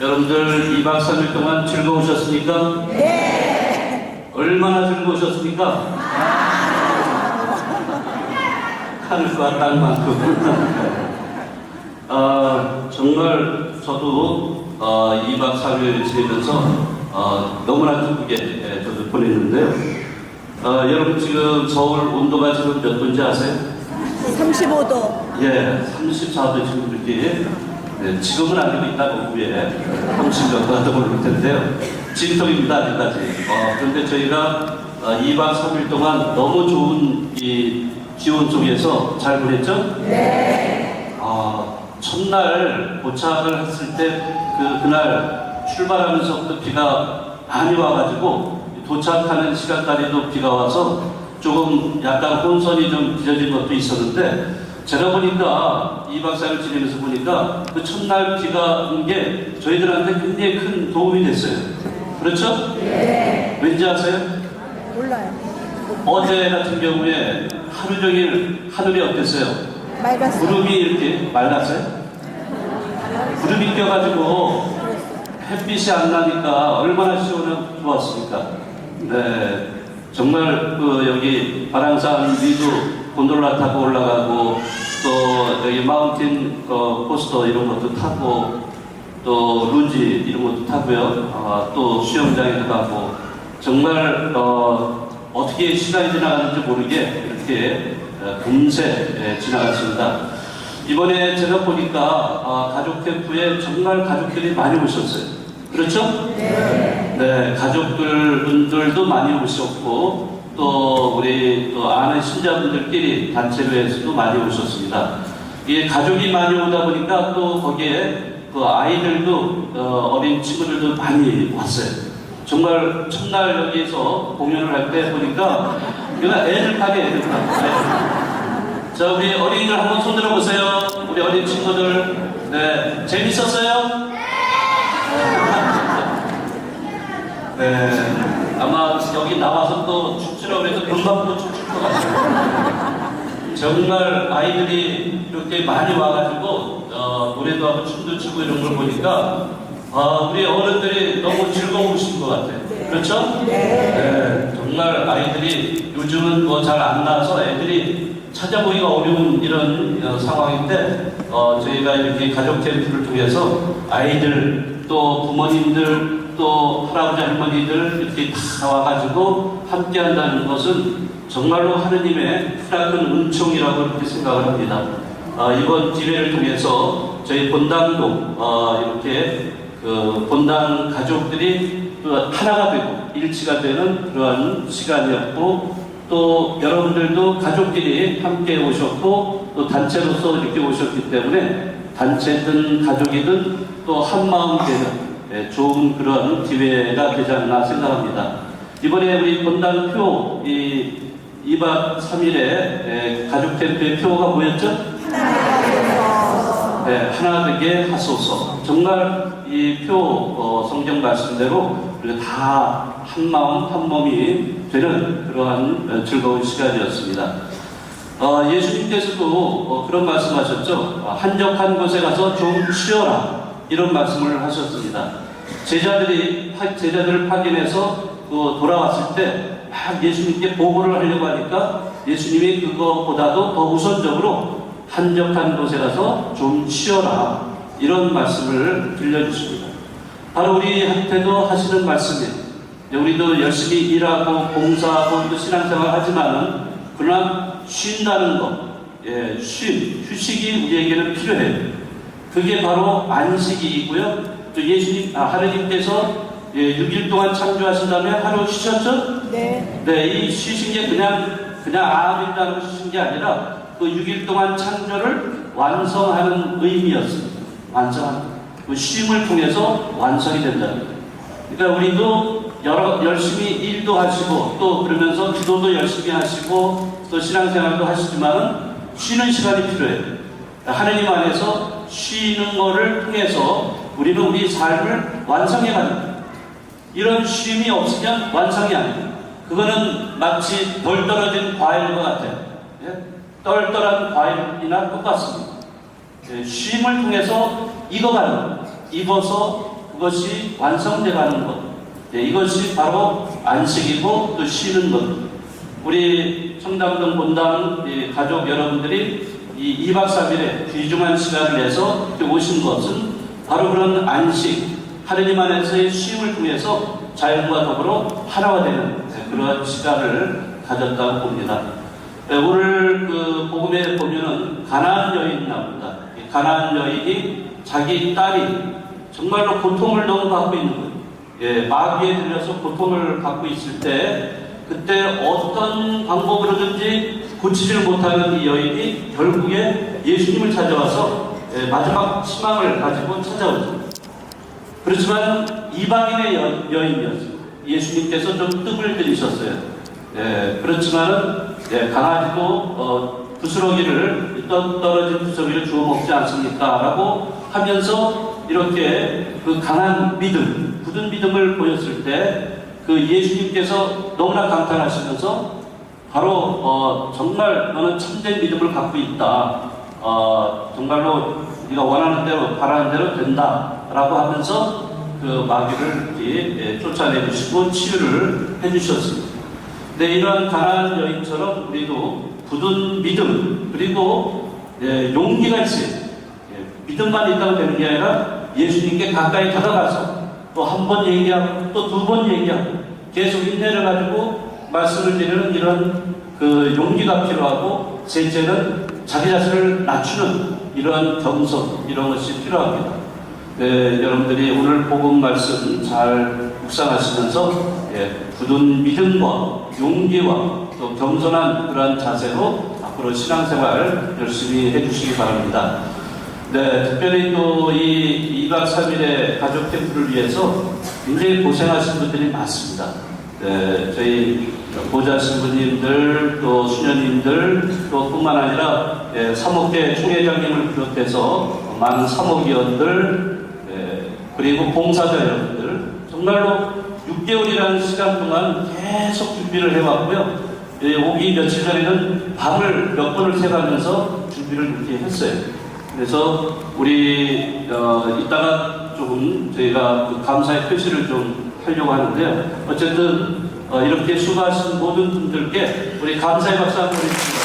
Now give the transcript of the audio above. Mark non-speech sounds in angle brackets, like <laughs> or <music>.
여러분들 2박 3일 동안 즐거우셨습니까? 네. 얼마나 즐거우셨습니까? 하늘과 땅만큼. 어, <laughs> 정말 저도 어, 2박 3일 지내면서 어, 너무나 기쁘게 예, 저도 보냈는데요. 어, 여러분 지금 서울 온도가 지금 몇 도인지 아세요? 35도. 예, 34도 지금 이렇게 네, 지금은 아니고 이따 오후에 30몇 도가 오를 텐데요. 진통입니다 아직까지. 어, 그런데 저희가 어, 2박 3일 동안 너무 좋은 이 기온 속에서 잘 보냈죠? 네. 아, 첫날 도착을 했을 때 그 그날 출발하면서부터 비가 많이 와가지고 도착하는 시간까지도 비가 와서 조금 약간 혼선이 좀 빚어진 것도 있었는데 제가 보니까 2박 4일 지내면서 보니까 그 첫날 비가 온 게 저희들한테 굉장히 큰 도움이 됐어요. 그렇죠? 네. 왠지 아세요? 몰라요. 어제 같은 경우에 하루 종일 하늘이 어땠어요? 맑았어요. 구름이 이렇게 말랐어요? 구름이 껴가지고 햇빛이 안 나니까 얼마나 시원하고 좋았습니까? 네. 정말 그 여기 바랑산 위도 곤돌라 타고 올라가고 또 여기 마운틴 어, 포스터 이런 것도 타고 또 루지 이런 것도 타고요. 아, 또 수영장에도 가고 정말 어, 어떻게 시간이 지나가는지 모르게 이렇게 어, 금세 예, 지나갔습니다. 이번에 제가 보니까 아, 가족 캠프에 정말 가족들이 많이 오셨어요. 그렇죠? 네. 가족들 분들도 많이 오셨고 또 우리 또 아는 신자분들끼리 단체로 해서도 많이 오셨습니다. 이게 가족이 많이 오다 보니까 또 거기에 그 아이들도 어, 어린 친구들도 많이 왔어요. 정말 첫날 여기에서 공연을 할 때 보니까 그냥 애들 가게 애들 가게. 자 우리 어린이들 한번 손 들어보세요. 우리 어린 친구들. 네 재밌었어요? 네. 아마 여기 나와서 또 춤추라고 해서 금방 또 춤출 것 같아요. 정말 아이들이 이렇게 많이 와가지고 어, 노래도 하고 춤도 추고 이런 걸 보니까 아, 우리 어른들이 너무 즐거우신 것 같아요. 그렇죠? 네. 정말 아이들이 요즘은 뭐 잘 안 나와서 애들이 찾아보기가 어려운 이런 어, 상황인데 어, 저희가 이렇게 가족 캠프를 통해서 아이들 또 부모님들 또 할아버지 할머니들 이렇게 다 와가지고 함께 한다는 것은 정말로 하느님의 크나큰 은총이라고 이렇게 생각을 합니다. 어, 이번 기회를 통해서 저희 본당도 어, 이렇게 그 본당 가족들이 또 하나가 되고 일치가 되는 그러한 시간이었고 또 여러분들도 가족끼리 함께 오셨고 또 단체로서 이렇게 오셨기 때문에 단체든 가족이든 또 한 마음 되는 예, 좋은 그런 기회가 되지 않나 생각합니다. 이번에 우리 본당표 이 2박 3일에 가족 캠프의 표가 뭐였죠? 네, 하나 되게 하소서. 정말 이 표 어, 성경 말씀대로 다 한 마음 한 몸이 되는 그러한 어, 즐거운 시간이었습니다. 어, 예수님께서도 어, 그런 말씀하셨죠. 어, 한적한 곳에 가서 좀 쉬어라 이런 말씀을 하셨습니다. 제자들이 파- 제자들을 확인해서 그 돌아왔을 때 막 예수님께 보고를 하려고 하니까 예수님이 그거보다도 더 우선적으로 한적한 곳에 가서 좀 쉬어라 이런 말씀을 들려주십니다. 바로 우리한테도 하시는 말씀이에요. 우리도 열심히 일하고 봉사하고 또 신앙생활 하지만은 그러나 쉰다는 것, 예, 쉼, 휴식이 우리에게는 필요해요. 그게 바로 안식이고요. 또 예수님, 아, 하느님께서 예, 6일 동안 창조하신 다음에 하루 쉬셨죠? 네. 네, 이 쉬신 게 그냥 그냥 아린다고 쉬신 게 아니라 그 6일 동안 창조를 완성하는 의미였습니다. 완성하는 그 쉼을 통해서 완성이 된다는 거예요. 그러니까 우리도 여러 열심히 일도 하시고 또 그러면서 기도도 열심히 하시고 또 신앙생활도 하시지만 쉬는 시간이 필요해요. 하느님 안에서 쉬는 거를 통해서 우리는 우리 삶을 완성해 가는 거예요. 이런 쉼이 없으면 완성이 아닙니다. 그거는 마치 덜 떨어진 과일과 같아요. 예? 떨떨한 과일이나 똑같습니다. 예, 쉼을 통해서 익어가는 거예요. 익어서 그것이 완성돼 가는 것. 예, 이것이 바로 안식이고 또 쉬는 것. 우리 청담동 본당 이 가족 여러분들이 이 2박 3일의 귀중한 시간을 내서 오신 것은 바로 그런 안식, 하느님 안에서의 쉼을 통해서 자연과 더불어 하나화되는 그러한 시간을 가졌다고 봅니다. 네, 오늘 그 복음에 보면은 가나안 여인이 나옵니다. 이 가나안 여인이 자기 딸이 정말로 고통을 너무 받고 있는 거예요. 예, 마귀에 들려서 고통을 받고 있을 때 그때 어떤 방법으로든지 고치지를 못하는 이 여인이 결국에 예수님을 찾아와서 예, 마지막 희망을 가지고 찾아오죠. 그렇지만 이방인의 여, 여인이었어요. 예수님께서 좀 뜻을 들이셨어요. 예, 그렇지만은 예, 강아지도 어, 부스러기를 떠, 떨어진 부스러기를 주워 먹지 않습니까? 라고 하면서 이렇게 그 강한 믿음, 굳은 믿음을 보였을 때 그 예수님께서 너무나 감탄하시면서 바로 어, 정말 너는 참된 믿음을 갖고 있다. 어, 정말로 네가 원하는 대로 바라는 대로 된다라고 하면서 그 마귀를 이렇게 예, 쫓아내 주시고 치유를 해 주셨습니다. 네, 이러한 가난한 여인처럼 우리도 굳은 믿음 그리고 예, 용기가 있어요. 예, 믿음만 있다고 되는 게 아니라 예수님께 가까이 다가가서 또 한 번 얘기하고 또 두 번 얘기하고 계속 인내를 가지고 말씀을 드리는 이런 그 용기가 필요하고 셋째는 자기 자신을 낮추는 이러한 겸손 이런 것이 필요합니다. 네, 여러분들이 오늘 복음 말씀 잘 묵상하시면서 예, 굳은 믿음과 용기와 또 겸손한 그러한 자세로 앞으로 신앙생활 열심히 해주시기 바랍니다. 네, 특별히 또 이 2박 3일의 가족 캠프를 위해서 굉장히 고생하신 분들이 많습니다. 네, 저희 보좌 신부님들, 또 수녀님들, 또 뿐만 아니라 예, 사목회 총회장님을 비롯해서 많은 사목위원들, 예, 그리고 봉사자 여러분들, 정말로 6개월이라는 시간 동안 계속 준비를 해왔고요. 예, 오기 며칠 전에는 밤을 몇 번을 새가면서 준비를 이렇게 했어요. 그래서 우리 어, 이따가 조금 저희가 그 감사의 표시를 좀 하려고 하는데요. 어쨌든 어, 이렇게 수고하신 모든 분들께 우리 감사의 박수 한번 해주시기